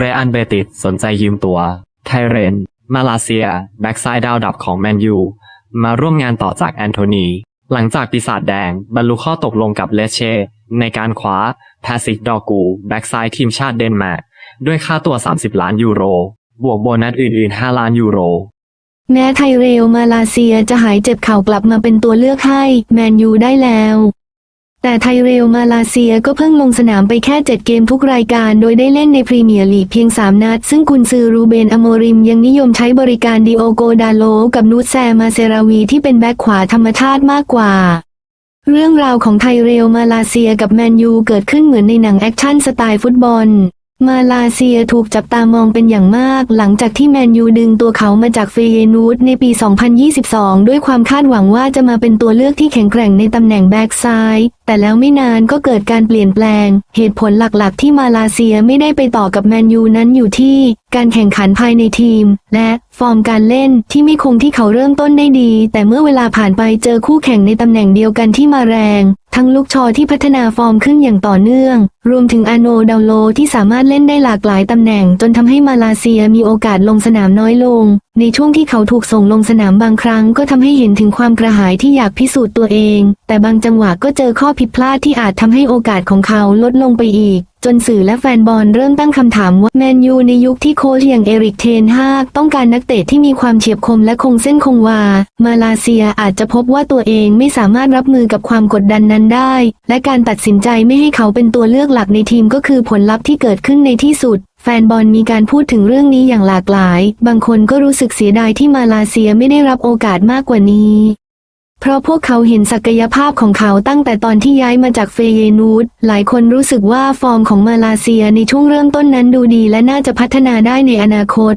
เรอันเบติสสนใจยืมตัว ไทเรน มาลาเซีย แบ็กไซด์ดาวดับของแมนยู มาร่วมงานต่อจากแอนโทนี หลังจากปีศาจแดง บรรลุข้อตกลงกับเลเช่ ในการคว้าแพซิกดอกู แบ็กไซด์ทีมชาติเดนมาร์ก ด้วยค่าตัว 30 ล้านยูโร บวกโบนัสอื่นๆ 5 ล้านยูโรแม้ไทเรลมาลาเซียจะหายเจ็บเข่ากลับมาเป็นตัวเลือกให้ แมนยูได้แล้ว แต่ไทเรลมาลาเซียก็เพิ่งลงสนามไปแค่ 7 เกมทุกรายการโดยได้เล่นในพรีเมียร์ลีกเพียง 3 นัด ซึ่งกุนซือรูเบนอโมริมยังนิยมใช้บริการดิโอโกดาโล กับนูตแซมาเซราวีที่เป็นแบ็คขวาธรรมชาติมากกว่า เรื่องราวของไทเรลมาลาเซียกับแมนยูเกิดขึ้นเหมือนในหนังแอคชั่นสไตล์ฟุตบอล มาลาเซียถูกจับตามองเป็นอย่างมาก หลังจากที่แมนยูดึงตัวเขามาจากเฟเยนูดในปี 2022 ด้วยความคาดหวังว่าจะมาเป็นตัวเลือกที่แข็งแกร่งในตำแหน่งแบ็กซ้าย แต่แล้วไม่นานก็เกิดการเปลี่ยนแปลง เหตุผลหลักๆ ที่มาลาเซียไม่ได้ไปต่อกับแมนยูนั้นอยู่ที่ การแข่งขันภายในทีม และ ฟอร์มการเล่นที่ไม่คงที่เขาเริ่มต้นได้ดี แต่เมื่อเวลาผ่านไปเจอคู่แข่งในตำแหน่งเดียวกันที่มาแรง ทั้งลูกชอที่พัฒนาฟอร์มขึ้นอย่างต่อเนื่อง รวมถึงอาโนดาวโลที่สามารถเล่นได้หลากหลายตำแหน่ง จนทำให้มาลาเซียมีโอกาสลงสนามน้อยลง ในช่วงที่เขาถูกส่งลงสนามบางครั้งก็ทำให้เห็นถึงความกระหายที่อยากพิสูจน์ตัวเอง แต่บางจังหวะก็เจอข้อผิดพลาดที่อาจทำให้โอกาสของเขาลดลงไปอีก จนสื่อและแฟนบอลเริ่มตั้งคำถามว่าแมนยูในยุคที่โค้ชอย่างเอริกเทนฮากต้องการนักเตะที่มีความเฉียบคมและคงเส้นคงวา มาลาเซียอาจจะพบว่าตัวเองไม่สามารถรับมือกับความกดดันนั้นได้ และการตัดสินใจไม่ให้เขาเป็นตัวเลือกหลักในทีมก็คือผลลัพธ์ที่เกิดขึ้นในที่สุดแฟนบอลมีการพูดถึงเรื่องนี้อย่างหลากหลาย บางคนก็รู้สึกเสียดายที่มาลาเซียไม่ได้รับโอกาสมากกว่านี้ เพราะพวกเขาเห็นศักยภาพของเขาตั้งแต่ตอนที่ย้ายมาจากเฟเยนูดหลายคนรู้สึกว่าฟอร์มของมาลาเซียในช่วงเริ่มต้นนั้นดูดีและน่าจะพัฒนาได้ในอนาคต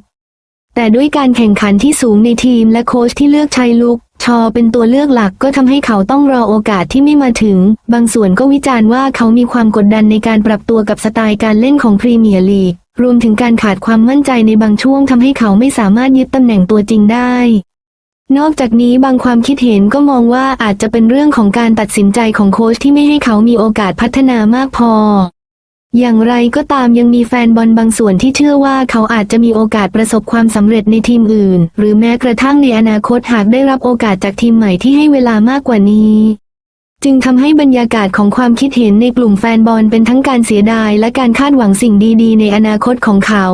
แต่ด้วยการแข่งขันที่สูงในทีมและโค้ชที่เลือกใช้ลุก ชอเป็นตัวเลือกหลักก็ทำให้เขาต้องรอโอกาสที่ไม่มาถึง บางส่วนก็วิจารณ์ว่าเขามีความกดดันในการปรับตัวกับสไตล์การเล่นของพรีเมียร์ลีกรวมถึงการขาดความมั่นใจในบางช่วงทำให้เขาไม่สามารถยึดตำแหน่งตัวจริงได้ นอกจากนี้บางความคิดเห็นก็มองว่าอาจจะเป็นเรื่องของการตัดสินใจของโค้ชที่ไม่ให้เขามีโอกาสพัฒนามากพอ อย่างไรก็ตามยังมีแฟนบอลบางส่วนที่เชื่อว่าเขาอาจจะมีโอกาสประสบความสำเร็จในทีมอื่น หรือแม้กระทั่งในอนาคตหากได้รับโอกาสจากทีมใหม่ที่ให้เวลามากกว่านี้จึงทำให้บรรยากาศของความคิดเห็นในกลุ่มแฟนบอลเป็นทั้งการเสียดายและการคาดหวังสิ่งดีๆ ในอนาคตของเขา